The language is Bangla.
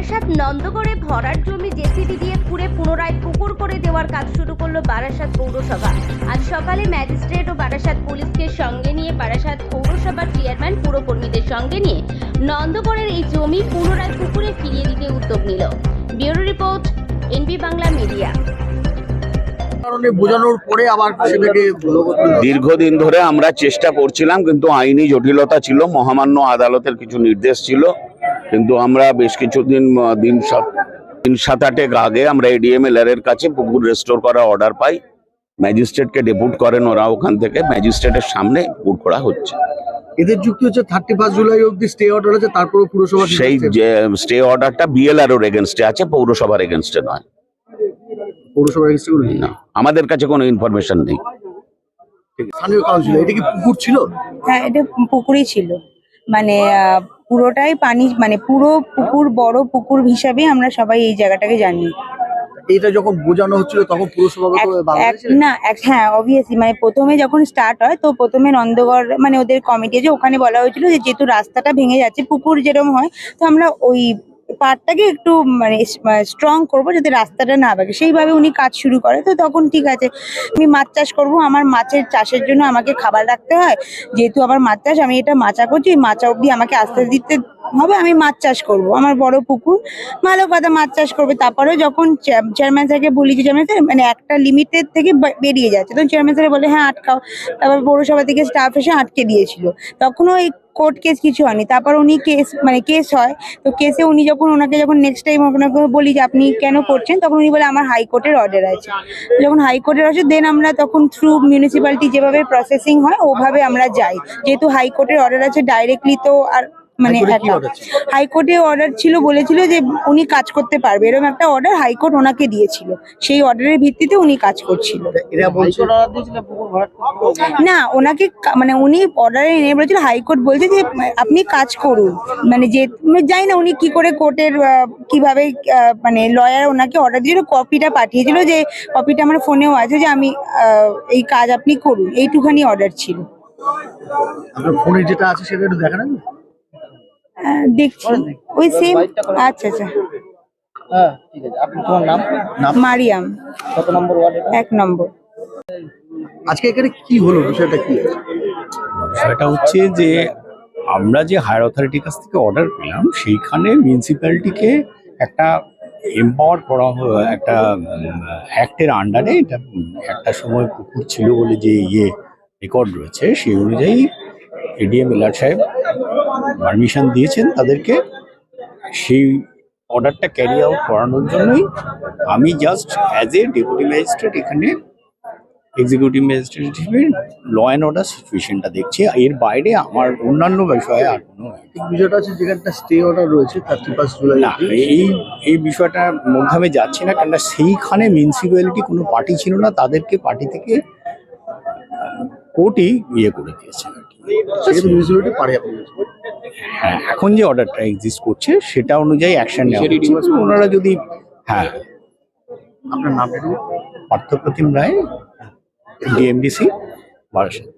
বারাসাত নন্দগড়ে ভরার জমি জেসিবি দিয়ে খুঁড়ে পুনরায় পুকুর করে দেওয়ার কাজ শুরু করল বারাসাত পৌরসভা। আজ সকালে ম্যাজিস্ট্রেট ও বারাসাত পুলিশকে সঙ্গে নিয়ে বারাসাত পৌরসভার চেয়ারম্যান পুরকর্মীদের সঙ্গে নিয়ে নন্দগড়ের এই জমি পুনরায় পুকুরে ফিরিয়ে দিতে উদ্যোগ নিল। Bureau report NB Bangla media. কারণে বোঝানোর পরে আবার সেটাকে দীর্ঘদিন ধরে আমরা চেষ্টা করছিলাম কিন্তু আইনি জটিলতা ছিল মহামান্য আদালতের কিছু নির্দেশ ছিল। কিন্তু আমরা বেশ কিছুদিন দিন সাত দিন সাত আটেক আগে আমরা এডিএমএল এর কাছে পুকুর রেস্টোর করার অর্ডার পাই। ম্যাজিস্ট্রেটকে ডেপুট করেন ওরা ওখান থেকে। ম্যাজিস্ট্রেটের সামনে পুকুর করা হচ্ছে। এদের যুক্তি হচ্ছে থার্টি ফার্স্ট জুলাই অব্দি স্টে অর্ডার আছে তারপরে পুরসভা সেই যে স্টে অর্ডারটা বিএলআর ওর এগেনস্টে আছে পৌরসভার এগেনস্টে নয়। পৌরসভা রেজিস্ট্রি না আমাদের কাছে কোনো ইনফরমেশন নেই। স্থানীয় কাউন্সিলর এটা কি পুকুর ছিল? হ্যাঁ এটা পুকুরই ছিল। মানে পুরোটাই পানি মানে পুরো পুকুর বড় পুকুর হিসাবে আমরা সবাই এই জায়গাটাকে জানি। এটা যখন বোঝানো হচ্ছিল তখন না হ্যাঁ অবভিয়াসলি মানে প্রথমে যখন স্টার্ট হয় তো প্রথমে নন্দগড় মানে ওদের কমিটি যে ওখানে বলা হয়েছিল যে যেহেতু রাস্তাটা ভেঙে যাচ্ছে পুকুর যেরকম হয় তো আমরা ওই পার্টটাকে একটু মানে স্ট্রং করব যাতে রাস্তাটা না ভাগে সেইভাবে উনি কাজ শুরু করে। তো তখন ঠিক আছে, আমি মাছ চাষ করব। আমার মাছের চাষের জন্য আমাকে খাবার রাখতে হয়। যেহেতু আমার মাছ চাষ, আমি এটা মাচা করছি। মাচা অবধি আমাকে আস্তে দিতে হবে, আমি মাছ চাষ করব। আমার বড় পুকুর, ভালো কথা মাছ চাষ করবে। তারপরে যখন চেয়ারম্যান স্যারকে বলি যে চেয়ারম্যান স্যার মানে একটা লিমিটের থেকে বেরিয়ে যাচ্ছে। তখন চেয়ারম্যান স্যার বলে হ্যাঁ আটকাও। তারপর পৌরসভা থেকে স্টাফ এসে আটকে দিয়েছিল। তখনও এই কোর্ট কেস কিছু হয়নি। তারপর উনি কেস মানে কেস হয়। তো কেসে উনি যখন ওনাকে যখন নেক্সট টাইম আপনাকে বলি যে, আপনি কেন করছেন? তখন উনি বলে, আমার হাইকোর্টের অর্ডার আছে। যখন হাইকোর্টের আছে দেন আমরা তখন থ্রু মিউনিসিপ্যালিটি যেভাবে প্রসেসিং হয়, ওভাবে আমরা যাই। যেহেতু হাইকোর্টের অর্ডার আছে ডাইরেক্টলি তো আর মানে হাইকোর্টে কি একটা- order ছিল? হাইকোর্টে অর্ডার ছিল বলেছিল যে উনি কাজ করতে পারবে। এরকম একটা অর্ডার হাইকোর্ট ওনাকে দিয়েছিল। সেই অর্ডারের ভিত্তিতে উনি কাজ করছিল। না ওনাকে মানে উনি অর্ডারে এনে বলেছিল হাইকোর্ট বলছে যে আপনি কাজ করুন। মানে যে জানি না উনি কি করে কোর্টের কীভাবে মানে লয়ার ওনাকে অর্ডার দিয়েছিল কপিটা পাঠিয়েছিল যে কপিটা আমার ফোনেও আছে যে আমি এই কাজ আপনি করুন। এইটুখানি অর্ডার ছিল। আপনার ফোনে যেটা আছে সেটা একটু দেখান দেখছি। ওই সেম আচ্ছা আচ্ছা। হ্যাঁ ঠিক আছে। আপনি তোমার নাম? মারিয়াম। কত নম্বর ওয়ার্ড এক নম্বর। আজকে এখানে কি হলো? বিষয়টা কি? সেটা হচ্ছে যে আমরা যে হায়ার অথরিটির কাছ থেকে অর্ডার পেলাম সেইখানে মিউনিসিপ্যালিটিকে একটা এম্পাওয়ার করা হ- একটা অ্যাক্টের আন্ডারে এটা একটা সময় পুকুর ছিল বলে যে ইয়ে রেকর্ড রয়েছে সেই অনুযায়ী এডিএম এলার সাহেব পারমিশন দিয়েছেন তাদেরকে সেই অর্ডারটা ক্যারি আউট করানোর জন্যই আমি just as a deputy magistrate এখানে এক্সিকিউটিভ ম্যাজিস্ট্রেট হিসেবে ল অ্যান্ড অর্ডার সিচুয়েশনটা দেখছি। এর বাইরে আমার অন্যান্য বিষয়ে আর কোনো বিষয়টা আছে যেখানটা স্টে অর্ডার রয়েছে থার্টি ফার্স্ট জুলাই না এই এই বিষয়টার মধ্যে আমি যাচ্ছি না কেননা সেইখানে মিউনিসিপ্যালিটি কোনো পার্টি ছিল না তাদেরকে পার্টি থেকে কোর্টই ইয়ে করে দিয়েছে। মিউনিসিপ্যালিটি পারে হ্যাঁ এখন যে অর্ডারটা এক্সিস্ট করছে সেটা অনুযায়ী অ্যাকশন নেওয়া হচ্ছে। ওনারা যদি হ্যাঁ। আপনার নাম পার্থপ্রতিম রায় ডিএমডিসি বারাসাত।